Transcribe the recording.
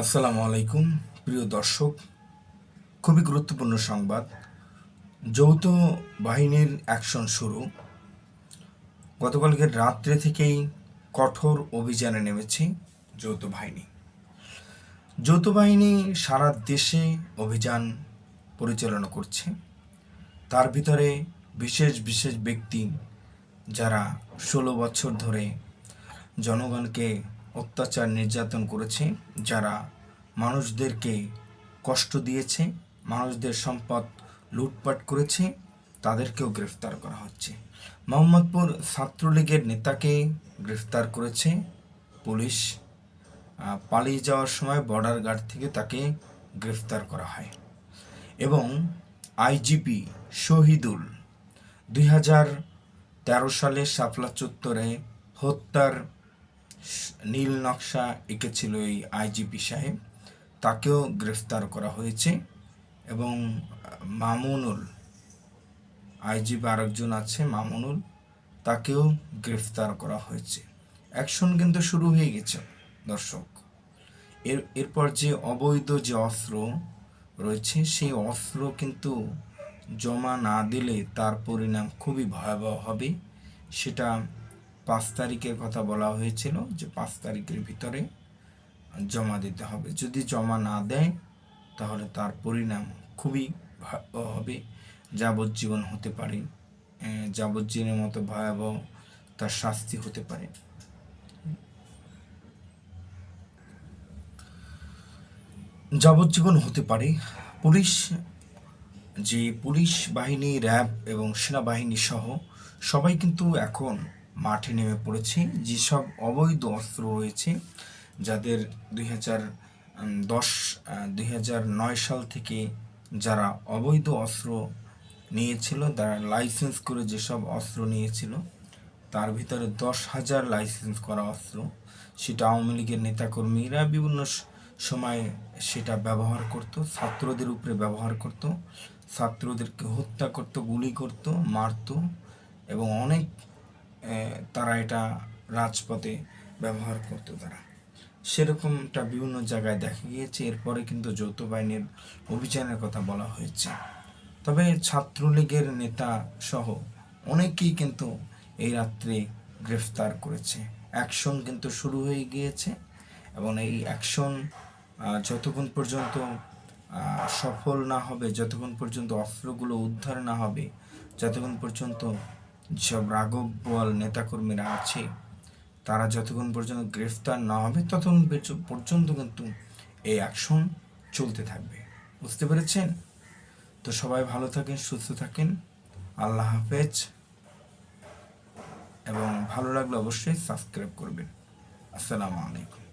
আসসালামু আলাইকুম, প্রিয় দর্শক। খুবই গুরুত্বপূর্ণ সংবাদ। যৌথ বাহিনীর অ্যাকশন শুরু। গতকালকে রাত্রে থেকেই কঠোর অভিযানে নেমেছে যৌথ বাহিনী। যৌথ বাহিনী সারা দেশে অভিযান পরিচালনা করছে। তার ভিতরে বিশেষ বিশেষ ব্যক্তি যারা ষোলো বছর ধরে জনগণকে অত্যাচার নির্যাতন করেছে, যারা মানুষদেরকে কষ্ট দিয়েছে, মানুষদের সম্পদ লুটপাট করেছে, তাদেরকেও গ্রেফতার করা হচ্ছে। মোহাম্মদপুর ছাত্রলীগের নেতাকে গ্রেফতার করেছে পুলিশ। পালিয়ে যাওয়ার সময় বর্ডার গার্ড থেকে তাকে গ্রেফতার করা হয়। এবং আইজিপি শহীদুল দুই হাজার তেরো সালে শাপলা চত্বরে হত্যার নীল নকশা এঁকেছিল এই আইজিপি সাহেব। তাকেও গ্রেফতার করা হয়েছে এবং মামুনুল, আইজিপি আরেকজন আছে, মামুনুল, তাকেও গ্রেফতার করা হয়েছে। অ্যাকশন কিন্তু শুরু হয়ে গেছে, দর্শক। এর, এরপর যে অবৈধ যে অস্ত্র রয়েছে, সেই অস্ত্র কিন্তু জমা না দিলে তার পরিণাম খুবই ভয়াবহ হবে। সেটা পাঁচ তারিখের কথা বলা হয়েছিল যে পাঁচ তারিখের ভিতরে জমা দিতে হবে। যদি জমা না দেয়, তাহলে তার পরিণাম খুবই হবে। যাবজ্জীবন হতে পারে যাবজ্জীবনের মতো ভয়াবহ তার শাস্তি হতে পারে। যাবজ্জীবন হতে পারে। পুলিশ, যে পুলিশ বাহিনী, র্যাব এবং সেনাবাহিনী সহ সবাই কিন্তু এখন মাঠে নেমে পড়েছে। যেসব অবৈধ অস্ত্র রয়েছে, যাদের দুই হাজার দশ দুই হাজার নয় সাল থেকে যারা অবৈধ অস্ত্র নিয়েছিল, তারা লাইসেন্স করে যেসব অস্ত্র নিয়েছিল, তার ভিতরে দশ হাজার লাইসেন্স করা অস্ত্র। সেটা আওয়ামী লীগের নেতাকর্মীরা বিভিন্ন সময়ে সেটা ব্যবহার করত, ছাত্রদের উপরে ব্যবহার করত, ছাত্রদেরকে হত্যা করত, গুলি করত, মারত এবং অনেক তারা এটা রাজপথে ব্যবহার করত তারা। সেরকমটা বিভিন্ন জায়গায় দেখা গিয়েছে, এরপরে কিন্তু যৌথ বাহিনীর অভিযানের কথা বলা হয়েছে। তবে ছাত্রলীগের নেতা সহ অনেকেই কিন্তু এই রাত্রে গ্রেফতার করেছে। অ্যাকশন কিন্তু শুরু হয়ে গিয়েছে এবং এই অ্যাকশন যতক্ষণ পর্যন্ত সফল না হবে, যতক্ষণ পর্যন্ত অস্ত্রগুলো উদ্ধার না হবে, যতক্ষণ পর্যন্ত যেসব রাঘব বোয়াল নেতাকর্মীরা আছে, তারা যতক্ষণ পর্যন্ত গ্রেফতার না হবে, ততক্ষণ পর্যন্ত কিন্তু এই অ্যাকশন চলতে থাকবে। বুঝতে পেরেছেন? তো সবাই ভালো থাকেন, সুস্থ থাকেন। আল্লাহ হাফেজ। এবং ভালো লাগলে অবশ্যই সাবস্ক্রাইব করবেন। আসসালামু আলাইকুম।